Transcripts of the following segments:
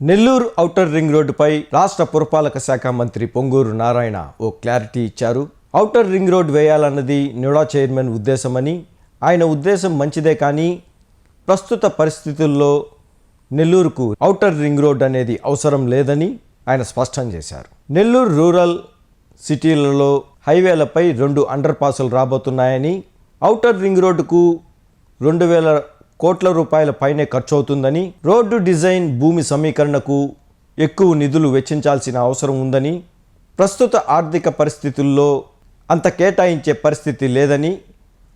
Nellore outer ring రోడ్డుపై రాష్ట్ర పురపాలక శాఖ మంత్రి పొంగూరు నారాయణ ఓ క్లారిటీ ఇచ్చారు. ఔటర్ రింగ్ రోడ్ వేయాలన్నది నిడా చైర్మన్ ఉద్దేశమని ఆయన ఉద్దేశం మంచిదే కానీ ప్రస్తుత పరిస్థితుల్లో నెల్లూరుకు ఔటర్ రింగ్ రోడ్ అనేది అవసరం లేదని ఆయన స్పష్టం చేశారు. నెల్లూరు రూరల్ సిటీలలో హైవేలపై రెండు అండర్ పాసులు రాబోతున్నాయని ఔటర్ రింగ్ రోడ్డుకు రెండు వేల కోట్ల రూపాయల పైనే ఖర్చు అవుతుందని రోడ్డు డిజైన్ భూమి సమీకరణకు ఎక్కువ నిధులు వెచ్చించాల్సిన అవసరం ఉందని ప్రస్తుత ఆర్థిక పరిస్థితుల్లో అంత కేటాయించే పరిస్థితి లేదని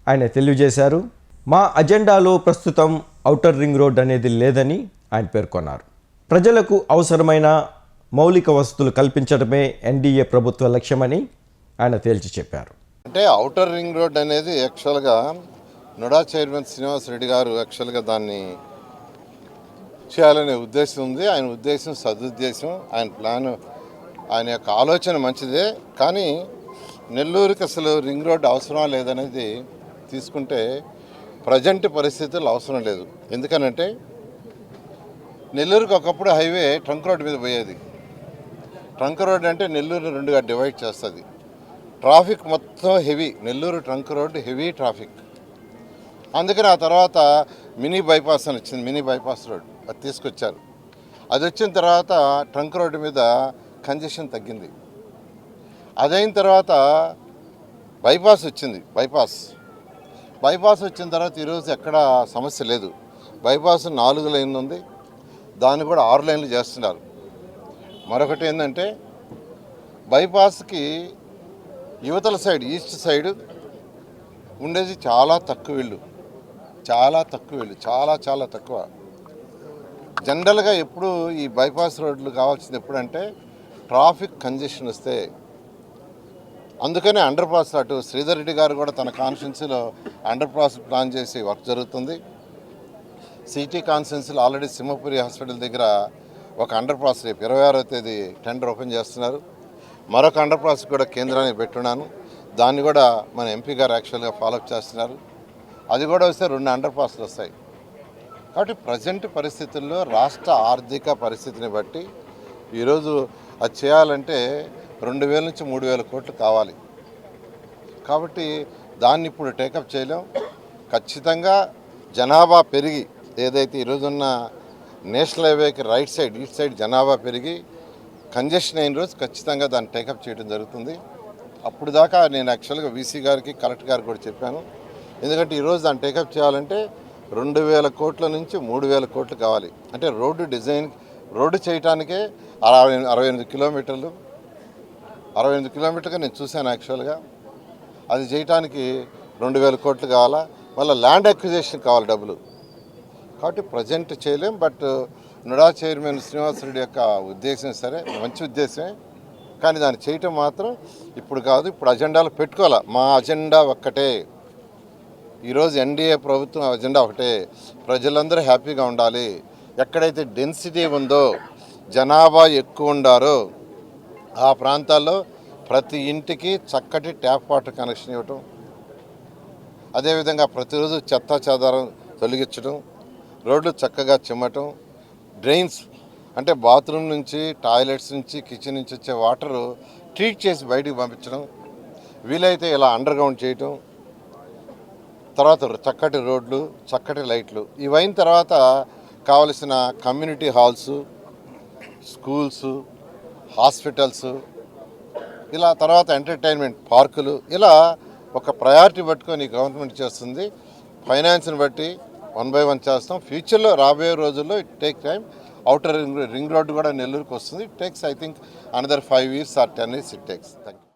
ఆయన తెలియజేశారు. మా అజెండాలో ప్రస్తుతం ఔటర్ రింగ్ రోడ్ అనేది లేదని ఆయన పేర్కొన్నారు. ప్రజలకు అవసరమైన మౌలిక వసతులు కల్పించడమే ఎన్డీఏ ప్రభుత్వ లక్ష్యమని ఆయన తేల్చి చెప్పారు. అంటే అవుటర్ రింగ్ రోడ్ అనేది యాక్చువల్గా నుడా చైర్మన్ శ్రీనివాస్ రెడ్డి గారు యాక్చువల్గా దాన్ని చేయాలనే ఉద్దేశం ఉంది. ఆయన ఉద్దేశం సదుద్దేశం ఆయన ప్లాన్ ఆయన యొక్క ఆలోచన మంచిదే. కానీ నెల్లూరుకి అసలు రింగ్ రోడ్ అవసరం లేదనేది తీసుకుంటే ప్రజెంట్ పరిస్థితుల్లో అవసరం లేదు. ఎందుకనంటే నెల్లూరుకి ఒకప్పుడు హైవే ట్రంక్ రోడ్ మీద పోయేది. ట్రంక్ రోడ్ అంటే నెల్లూరు రెండుగా డివైడ్ చేస్తుంది. ట్రాఫిక్ మొత్తం heavy Nellore trunk road heavy traffic అందుకని ఆ తర్వాత మినీ బైపాస్ అని వచ్చింది. Mini bypass road. అది తీసుకొచ్చారు. అది వచ్చిన తర్వాత ట్రంక్ రోడ్డు మీద కంజెషన్ తగ్గింది. అదైన తర్వాత బైపాస్ వచ్చింది. బైపాస్. బైపాస్ వచ్చిన తర్వాత ఈరోజు ఎక్కడ సమస్య లేదు. బైపాస్ నాలుగు లైన్లు ఉంది. దాన్ని కూడా ఆరు లైన్లు చేస్తున్నారు. మరొకటి ఏంటంటే బైపాస్కి యువతల సైడ్ ఈస్ట్ సైడ్ ఉండేది చాలా తక్కువ ఇళ్ళు. చాలా తక్కువ వెళ్ళి చాలా చాలా తక్కువ. జనరల్గా ఎప్పుడు ఈ బైపాస్ రోడ్లు కావాల్సింది ఎప్పుడంటే ట్రాఫిక్ కంజెషన్ వస్తే. అందుకనే అండర్ పాస్ అటు శ్రీధర్ రెడ్డి గారు కూడా తన కాన్స్టిట్యున్సీలో అండర్ పాస్ ప్లాన్ చేసి వర్క్ జరుగుతుంది. సిటీ కాన్స్టిట్యున్సీలో ఆల్రెడీ సింహపురి హాస్పిటల్ దగ్గర ఒక అండర్ పాస్ రేపు ఇరవై ఆరో తేదీ టెండర్ ఓపెన్ చేస్తున్నారు. మరొక అండర్ పాస్ కూడా కేంద్రాన్ని పెట్టున్నాను. దాన్ని కూడా మన ఎంపీ గారు యాక్చువల్గా ఫాలోఅప్ చేస్తున్నారు. అది కూడా వస్తే రెండు అండర్ పాస్లు వస్తాయి. కాబట్టి ప్రజెంట్ పరిస్థితుల్లో రాష్ట్ర ఆర్థిక పరిస్థితిని బట్టి ఈరోజు అది చేయాలంటే రెండు వేల నుంచి మూడు వేల కోట్లు కావాలి. కాబట్టి దాన్ని ఇప్పుడు టేకప్ చేయలేం. ఖచ్చితంగా జనాభా పెరిగి ఏదైతే ఈరోజున్న నేషనల్ హైవేకి రైట్ సైడ్ ఈస్ట్ సైడ్ జనాభా పెరిగి కంజెషన్ అయిన రోజు ఖచ్చితంగా దాన్ని టేకప్ చేయడం జరుగుతుంది. అప్పుడు దాకా నేను యాక్చువల్గా వీసీ గారికి కలెక్టర్ గారికి కూడా చెప్పాను. ఎందుకంటే ఈరోజు దాన్ని టేకప్ చేయాలంటే రెండు వేల కోట్ల నుంచి మూడు వేల కోట్లు కావాలి. అంటే రోడ్డు డిజైన్ రోడ్డు చేయటానికే అరవై అరవై ఎనిమిది కిలోమీటర్లు. అరవై ఎనిమిది కిలోమీటర్గా నేను చూశాను యాక్చువల్గా అది చేయటానికి రెండు వేల కోట్లు కావాలా? మళ్ళీ ల్యాండ్ అక్విజేషన్ కావాలి డబ్బులు. కాబట్టి ప్రజెంట్ చేయలేం బట్ నుడా చైర్మన్ శ్రీనివాసరెడ్డి యొక్క ఉద్దేశం సరే మంచి ఉద్దేశమే. కానీ దాన్ని చేయటం మాత్రం ఇప్పుడు కాదు ఇప్పుడు అజెండాలో పెట్టుకోవాలి? మా అజెండా ఒక్కటే. ఈరోజు ఎన్డీఏ ప్రభుత్వం అజెండా ఒకటే. ప్రజలందరూ హ్యాపీగా ఉండాలి. ఎక్కడైతే డెన్సిటీ ఉందో జనాభా ఎక్కువ ఉండారో ఆ ప్రాంతాల్లో ప్రతి ఇంటికి చక్కటి ట్యాప్ వాటర్ కనెక్షన్ ఇవ్వటం అదేవిధంగా ప్రతిరోజు చెత్త చెదారం తొలగించడం రోడ్లు చక్కగా చిమ్మటం డ్రైన్స్ అంటే బాత్రూమ్ నుంచి టాయిలెట్స్ నుంచి కిచెన్ నుంచి వచ్చే వాటరు ట్రీట్ చేసి బయటికి పంపించడం వీలైతే ఇలా అండర్గ్రౌండ్ చేయటం తర్వాత చక్కటి రోడ్లు చక్కటి లైట్లు. ఇవైన తర్వాత కావలసిన కమ్యూనిటీ హాల్స్ స్కూల్స్ హాస్పిటల్స్ ఇలా తర్వాత ఎంటర్టైన్మెంట్ పార్కులు ఇలా ఒక ప్రయారిటీ పట్టుకొని గవర్నమెంట్ చేస్తుంది. ఫైనాన్స్ని బట్టి వన్ బై వన్ చేస్తాం. ఫ్యూచర్లో రాబోయే రోజుల్లో it take time outer ring ring road కూడా నెల్లూరుకు వస్తుంది. It takes I think another five years or ten years it takes thank